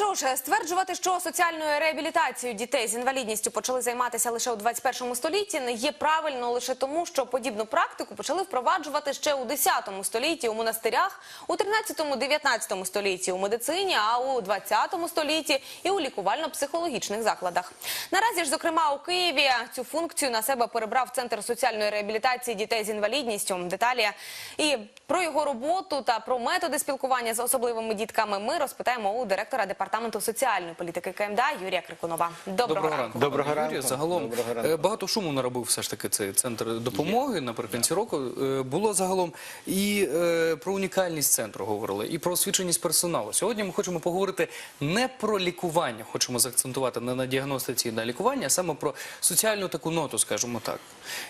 Що ж, стверджувати, що соціальною реабілітацією дітей з інвалідністю почали займатися лише у 21 столітті, не є правильно лише тому, що подібну практику почали впроваджувати ще у 10 столітті у монастирях, у 13-19 столітті у медицині, а у 20 столітті і у лікувально-психологічних закладах. Наразі ж, зокрема, у Києві цю функцію на себе перебрав Центр соціальної реабілітації дітей з інвалідністю. Деталі і про його роботу та про методи спілкування з особливими дітками ми розпитаємо у директора департаменту соціальної політики КМДА Юрія Крикунова. Доброго, ранку. Доброго ранку. Юрію. Загалом Доброго ранку. е, багато шуму наробив все ж таки цей центр допомоги наприкінці року. Е, Було загалом і е, про унікальність центру говорили, і про освіченість персоналу. Сьогодні ми хочемо поговорити не про лікування, хочемо заакцентувати не на діагностиці і на лікування, а саме про соціальну таку ноту, скажімо так.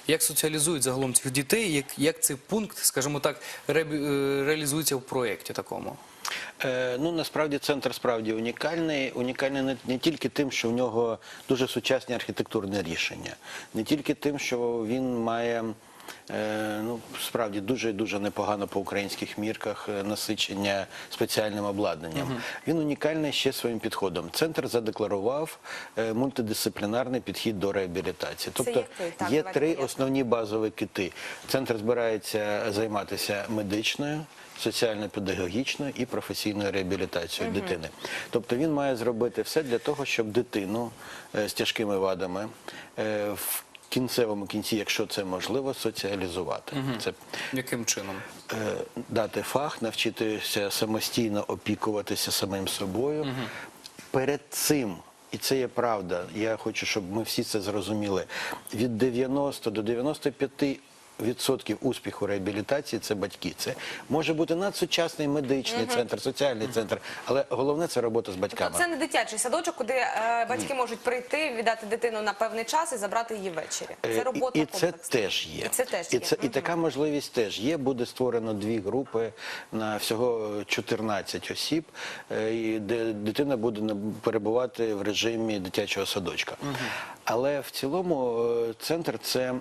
Як соціалізують загалом цих дітей, як, як цей пункт, скажімо так, реабі- е, реалізується в проєкті такому. Е, ну насправді центр справді унікальний. Унікальний не, не тільки тим, що в нього дуже сучасні архітектурні рішення, не тільки тим, що він має. Е, Ну, справді дуже дуже непогано по українських мірках е, насичення спеціальним обладнанням. Він унікальний ще своїм підходом. Центр задекларував е, мультидисциплінарний підхід до реабілітації. Тобто? Так, є три основні базові кити. Центр збирається займатися медичною, соціально-педагогічною і професійною реабілітацією дитини. Тобто він має зробити все для того, щоб дитину з тяжкими вадами в кінцевому кінці, якщо це можливо, соціалізувати. Це Яким чином? е, дати фах, навчитися самостійно опікуватися самим собою. Перед цим, і це є правда, я хочу, щоб ми всі це зрозуміли, від 90 до 95 Відсотків успіху реабілітації це батьки. Це може бути надсучасний медичний центр, соціальний центр, але головне це робота з батьками. Тобто це не дитячий садочок, куди е, батьки можуть прийти, віддати дитину на певний час і забрати її ввечері. Е, Це робота і, і це комплексна. теж є. І це теж і, є. це, і така можливість теж є. Буде створено дві групи на всього 14 осіб, е, і де дитина буде на- перебувати в режимі дитячого садочка. Але в цілому е, центр це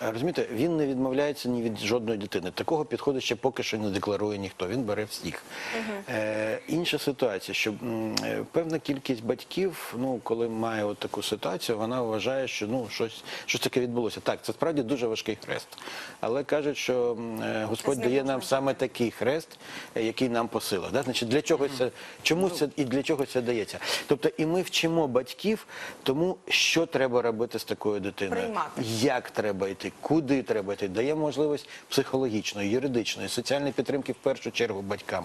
розумієте, він не відмовляється ні від жодної дитини. Такого підходу ще поки що не декларує ніхто. Він бере всіх. Е, інша ситуація, що е, певна кількість батьків, ну коли має от таку ситуацію, вона вважає, що ну щось, щось таке відбулося. Так, це справді дуже важкий хрест. Але кажуть, що Господь дає нам саме такий хрест, який нам по силах. Да? Значить, для чого це чому це і для чого це дається? Тобто, і ми вчимо батьків тому, що треба робити з такою дитиною, Приймати. як треба йти, куди треба йти, дає можливість психологічної, юридичної, соціальної підтримки в першу чергу батькам.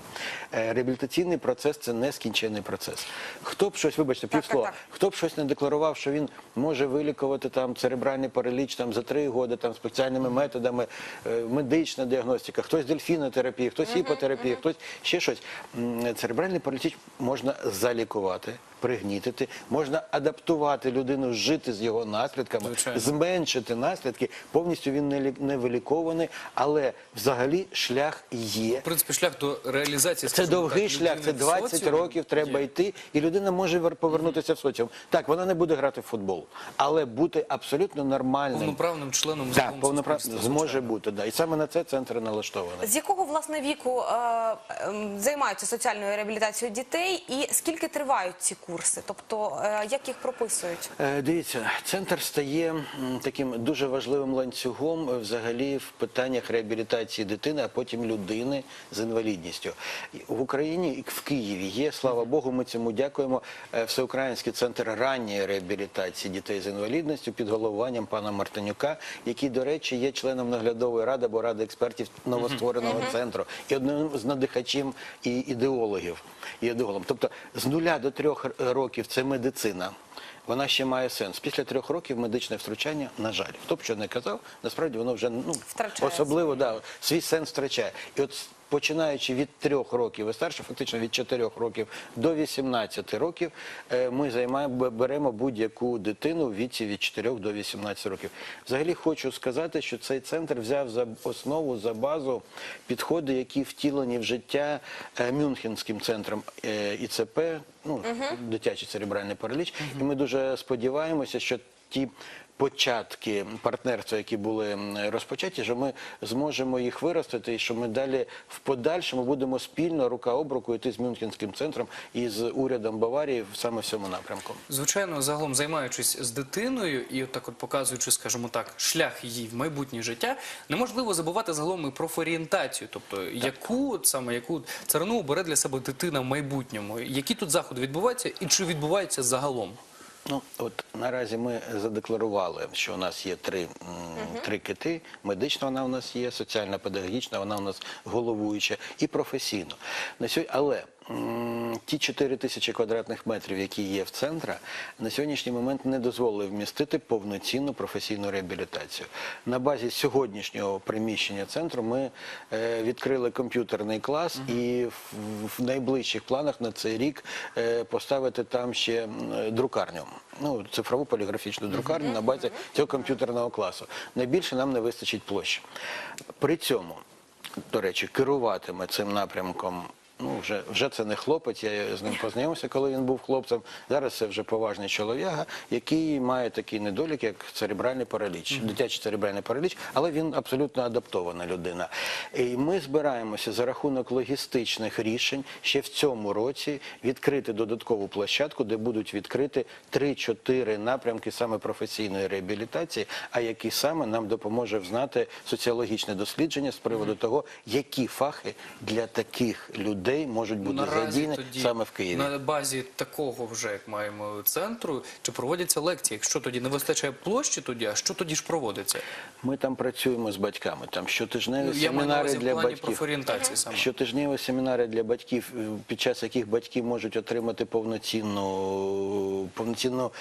Е, Реабілітаційний процес це нескінченний процес. Хто б щось, вибачте, півслова, хто б щось не декларував, що він може вилікувати там церебральний параліч там за три роки там спеціальними методами, е, медична діагностика, хтось дельфінотерапія, хтось іпотерапія, хтось ще щось. Церебральний параліч можна залікувати. Пригнітити, можна адаптувати людину, жити з його наслідками, Звичайно. зменшити наслідки. Повністю він не, лі- не виліковуваний, але взагалі шлях є. В принципі, шлях до реалізації Це довгий так, шлях, це людини 20 соціумі років треба є. йти, і людина може вер- повернутися в соціум. Так, вона не буде грати в футбол, але бути абсолютно нормальним. повноправним членом Так, повноправ... зможе бути. Да. І саме на це центр налаштований. З якого власне віку е, ем, займаються соціальною реабілітацією дітей, і скільки тривають ці курси? Тобто е, як їх прописують? Е, Дивіться, центр стає таким дуже важливим ланцюгом е, взагалі в питаннях реабілітації дитини, а потім людини з інвалідністю. В Україні і в Києві є, слава Богу, ми цьому дякуємо. Всеукраїнський центр ранньої реабілітації дітей з інвалідністю під головуванням пана Мартинюка, який, до речі, є членом наглядової ради або ради експертів новоствореного центру і одним з надихачів і ідеологів. І ідеологом. Тобто з нуля до трьох років це медицина. Вона ще має сенс. Після трьох років медичне втручання, на жаль, хто б що не казав, насправді воно вже ну особливо да, свій сенс втрачає. І от починаючи від трьох років і старше, фактично від чотирьох років до 18 років, е, ми займаємо беремо будь-яку дитину в віці від 4 до 18 років. Взагалі хочу сказати, що цей центр взяв за основу за базу підходи, які втілені в життя е, Мюнхенським центром е, ІЦП, ну дитячий церебральний параліч. І ми дуже сподіваємося, що ті початки партнерства, які були розпочаті, що ми зможемо їх виростити, і що ми далі в подальшому будемо спільно рука об руку йти з Мюнхенським центром і з урядом Баварії саме в цьому напрямку. Звичайно, загалом займаючись з дитиною і от так от показуючи, скажімо так, шлях її в майбутнє життя, неможливо забувати загалом і про орієнтацію, тобто яку саме яку царину обере для себе дитина в майбутньому, які тут заходи відбуваються і чи відбуваються загалом. Ну, от наразі ми задекларували, що у нас є три, м, три кити. Медична вона у нас є, соціальна, педагогічна, вона у нас головуюча і професійно. Але м, ті 4 тисячі квадратних метрів, які є в центрі, на сьогоднішній момент не дозволили вмістити повноцінну професійну реабілітацію. На базі сьогоднішнього приміщення центру ми е, відкрили комп'ютерний клас і в, найближчих планах на цей рік е, поставити там ще друкарню. Ну, цифрову поліграфічну друкарню на базі цього комп'ютерного класу. Найбільше нам не вистачить площі. При цьому, до речі, керуватиме цим напрямком. Ну, вже, вже це не хлопець, я з ним познайомився, коли він був хлопцем. Зараз це вже поважний чолов'яга, який має такий недолік, як церебральний параліч, дитячий церебральний параліч, але він абсолютно адаптована людина. І ми збираємося за рахунок логістичних рішень ще в цьому році відкрити додаткову площадку, де будуть відкрити 3-4 напрямки саме професійної реабілітації, а які саме нам допоможе взнати соціологічне дослідження з приводу того, які фахи для таких людей можуть бути задіяні саме в Києві. на базі такого вже як маємо центру, чи проводяться лекції? Якщо тоді не вистачає площі, тоді а що тоді ж проводиться? Ми там працюємо з батьками. Там щотижневі Ну, Я маю на семінари для плані батьків. профорієнтації саме. Щотижневі семінари для батьків, е, під час яких батьки можуть отримати повноцінну, повноцінну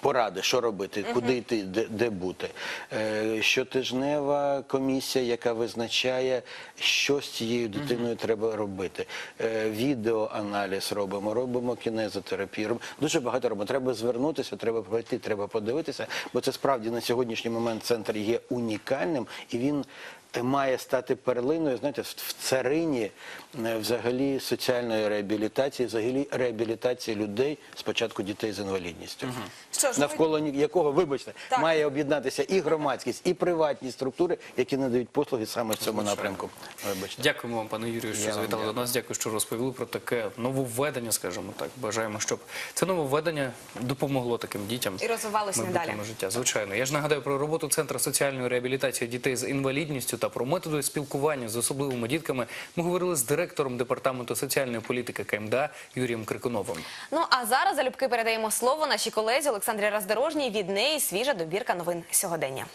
поради, що робити, куди йти, де, де бути. Е, Щотижнева комісія, яка визначає, що з цією дитиною треба робити. Е, Відеоаналіз робимо, робимо кінезотерапію. Дуже багато робимо. Треба звернутися, треба пройти, треба подивитися, бо це справді на сьогоднішній момент центр є унікальним і він має стати перлиною, знаєте, в царині е, взагалі соціальної реабілітації, взагалі реабілітації людей, спочатку дітей з інвалідністю. Що ж, Навколо ні- якого, вибачте, Так. має об'єднатися і громадськість, і приватні структури, які надають послуги саме в цьому напрямку. Вибачте. Дякуємо вам, пане Юрію, що завітали до нас. Дякую, що розповіли про таке нововведення, скажімо так. Бажаємо, щоб це нововведення допомогло таким дітям І розвивалося надалі. життя. Звичайно, я ж нагадаю про роботу центру соціальної реабілітації дітей з інвалідністю та про методи спілкування з особливими дітками. Ми говорили з директором департаменту соціальної політики КМДА Юрієм Крикуновим. Ну а зараз залюбки передаємо слово нашій колезі Олександрі Роздорожній. Від неї свіжа добірка новин сьогодення.